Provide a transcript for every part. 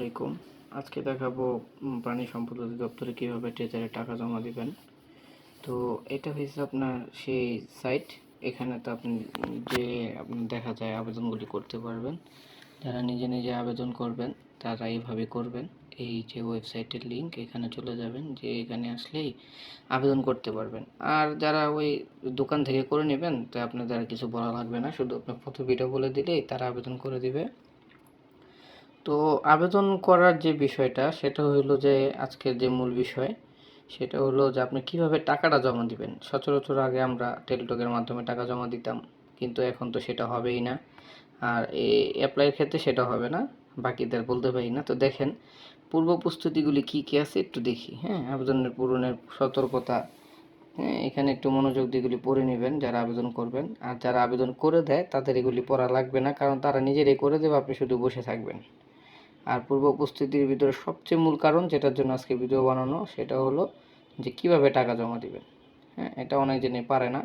আলাইকুম। আজকে দেখাবো প্রাণী সম্পদ অধিদপ্তরে কীভাবে ট্রেজারে টাকা জমা দিবেন। তো এটা হয়েছে আপনার সেই সাইট। এখানে তো আপনি যে দেখা যায় আবেদনগুলি করতে পারবেন। যারা নিজে নিজে আবেদন করবেন, তারা এইভাবে করবেন। এই যে ওয়েবসাইটের লিঙ্ক এখানে চলে যাবেন। যে এখানে আসলেই আবেদন করতে পারবেন। আর যারা ওই দোকান থেকে করে নেবেন, তা আপনাদের আর কিছু বলা লাগবে না। শুধু আপনার ফটোপিটা বলে দিলেই তারা আবেদন করে দিবে। তো আবেদন করার যে বিষয়টা, সেটা হলো যে আজকের যে মূল বিষয়, সেটা হলো যে আপনি কীভাবে টাকাটা জমা দিবেন? সচরাচর আগে আমরা টেলিটকের মাধ্যমে টাকা জমা দিতাম, কিন্তু এখন তো সেটা হবেই না। আর এই অ্যাপ্লাইয়ের ক্ষেত্রে সেটা হবে না, বাকিদের বলতে পারি না। তো দেখেন, পূর্ব প্রস্তুতিগুলি কী কী আছে একটু দেখি হ্যাঁ? আবেদনের পূরণের সতর্কতা হ্যাঁ? এখানে একটু মনোযোগ দিয়েগুলি পড়ে নেবেন, যারা আবেদন করবেন। আর যারা আবেদন করে দেয়, তাদের এগুলি পড়া লাগবে না, কারণ তারা নিজেরাই করে দেবে, আপনি শুধু বসে থাকবেন। আর পূর্ব প্রস্তুতির ভিতরে সবচেয়ে মূল কারণ যেটার জন্য আজকে ভিডিও বানানো, সেটা হলো যে কীভাবে টাকা জমা দিবেন। হ্যাঁ এটা অনেক জনে পারে না।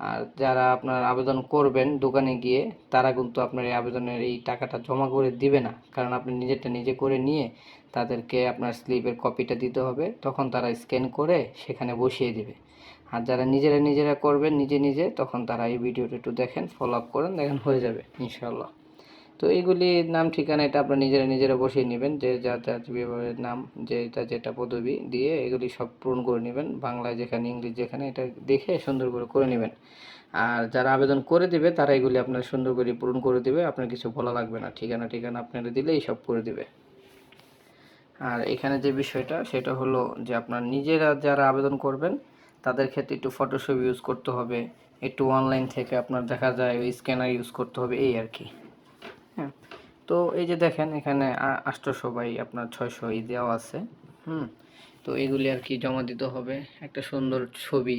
আর যারা আপনার আবেদন করবেন দোকানে গিয়ে, তারা কিন্তু আপনার এই আবেদনের এই টাকাটা জমা করে দিবে না। কারণ আপনি নিজেরটা নিজে করে নিয়ে তাদেরকে আপনার স্লিপের কপিটা দিতে হবে, তখন তারা স্ক্যান করে সেখানে বসিয়ে দিবে। আর যারা নিজেরা নিজেরা করবেন নিজে নিজে, তখন তারা এই ভিডিওটা একটু দেখেন ফলো আপ করেন, দেখেন হয়ে যাবে ইনশাল্লাহ তো এইগুলি নাম ঠিকানা এটা আপনার নিজেরা নিজেরা বসিয়ে নেবেন, যে যার যার বিভাগের নাম যেটা যেটা পদবি দিয়ে এগুলি সব পূরণ করে নেবেন, বাংলায় যেখানে, ইংলিশ যেখানে এটা দেখে সুন্দর করে করে নেবেন। আর যারা আবেদন করে দেবে তারা এগুলি আপনার সুন্দর করে পূরণ করে দেবে, আপনার কিছু বলা লাগবে না, ঠিকানা ঠিকানা আপনারা দিলেই সব করে দেবে। আর এখানে যে বিষয়টা, সেটা হলো যে আপনার নিজেরা যারা আবেদন করবেন, তাদের ক্ষেত্রে একটু ফটোশপ ইউজ করতে হবে, একটু অনলাইন থেকে আপনার দেখা যায় স্ক্যানার ইউজ করতে হবে, এই আর কি। হ্যাঁ। তো এই যে দেখেন, এখানে আষ্টশো বাই আপনার ছয়শো এই দেওয়া আছে। হুম? তো এগুলি আর কি জমা দিতে হবে। একটা সুন্দর ছবি,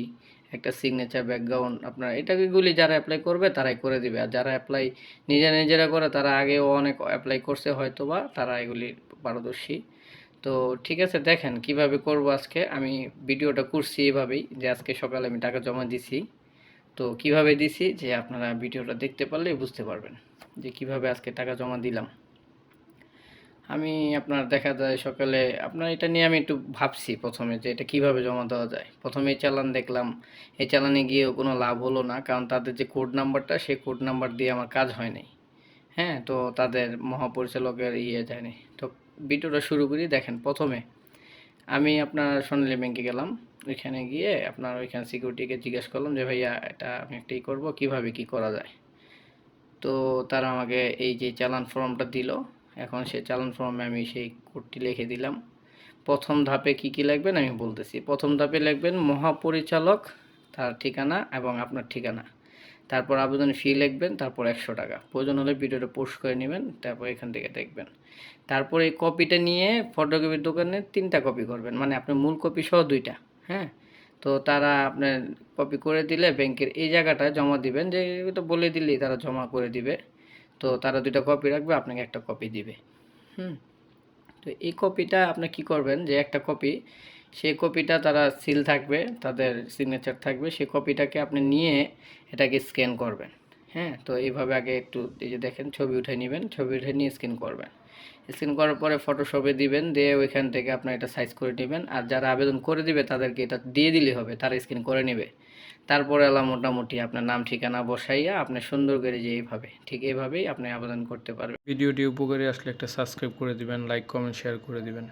একটা সিগনেচার ব্যাকগ্রাউন্ড আপনার এটা এগুলি যারা অ্যাপ্লাই করবে তারাই করে দিবে। আর যারা অ্যাপ্লাই নিজেরা নিজেরা করে, তারা আগেও অনেক অ্যাপ্লাই করছে হয়তো বা তারা এগুলি পারদর্শী। তো ঠিক আছে, দেখেন কীভাবে করব আজকে। আমি ভিডিওটা করছি এভাবেই, যে আজকে সকালে আমি টাকা জমা দিছি। তো কীভাবে দিছি? যে আপনারা ভিডিওটা দেখতে পারলেই বুঝতে পারবেন। যে কীভাবে আজকে টাকা জমা দিলাম। আমি আপনার দেখা যায় সকালে, আপনার এটা নিয়ে আমি একটু ভাবছি প্রথমে যে এটা কীভাবে জমা দেওয়া যায়। প্রথমে চালান দেখলাম, এই চালানে গিয়েও কোনো লাভ হলো না, কারণ তাদের যে কোড নাম্বারটা সেই কোড নাম্বার দিয়ে আমার কাজ হয় নাই। হ্যাঁ তো তাদের মহাপরিচালকের ইয়ে যায়নি। তো ভিডিওটা শুরু করি, দেখেন প্রথমে আমি আপনার সোনালী ব্যাংকে গেলাম। ওইখানে গিয়ে আপনার ওইখানে সিকিউরিটিকে জিজ্ঞেস করলাম যে, ভাইয়া, এটা আমি একটাই করব, কীভাবে কি করা যায়? তো তারা আমাকে এই যে চালান ফর্মটা দিল। এখন সেই চালান ফর্মে আমি সেই কোডটি লিখে দিলাম। প্রথম ধাপে কি কি লিখবেন আমি বলতেছি। প্রথম ধাপে লিখবেন মহাপরিচালক, তার ঠিকানা এবং আপনার ঠিকানা। তারপর আবেদন ফি লিখবেন তারপর একশো টাকা। প্রয়োজন হলে ভিডিওটা পোস্ট করে নেবেন, তারপর এখান থেকে দেখবেন। তারপর এই কপিটা নিয়ে ফটোকপির দোকানে তিনটা কপি করবেন। মানে আপনার মূল কপি সহ দুইটা হ্যাঁ? তো তারা আপনার কপি করে দিলে ব্যাংকের এই জায়গাটা জমা দিবেন, যে তো বলে দিলেই তারা জমা করে দিবে। তো তারা দুইটা কপি রাখবে, আপনাকে একটা কপি দিবে। হুম? তো এই কপিটা আপনি কি করবেন, যে একটা কপি সেই কপিটা তারা সিল থাকবে, তাদের সিগনেচার থাকবে, সেই কপিটাকে আপনি নিয়ে এটাকে স্ক্যান করবেন। হ্যাঁ? তো এইভাবে আগে একটু এই যে দেখেন, ছবি উঠে নেবেন, ছবি উঠে নিয়ে স্ক্যান করবেন। স্ক্যান করার পরে ফটোশপে দিবেন, দিয়ে ওইখান থেকে আপনার এটা সাইজ করে নেবেন। আর যারা আবেদন করে দিবে, তাদেরকে এটা দিয়ে দিলে হবে, তারা স্ক্রিন করে নেবে। তারপরে এলাম মোটামুটি আপনার নাম, ঠিকানা বসাইয়া আপনি সুন্দর করে যে এইভাবে, ঠিক এইভাবেই আপনি আবেদন করতে পারবেন। ভিডিওটি উপকারী আসলে একটা সাবস্ক্রাইব করে দিবেন লাইক কমেন্ট শেয়ার করে দিবেন।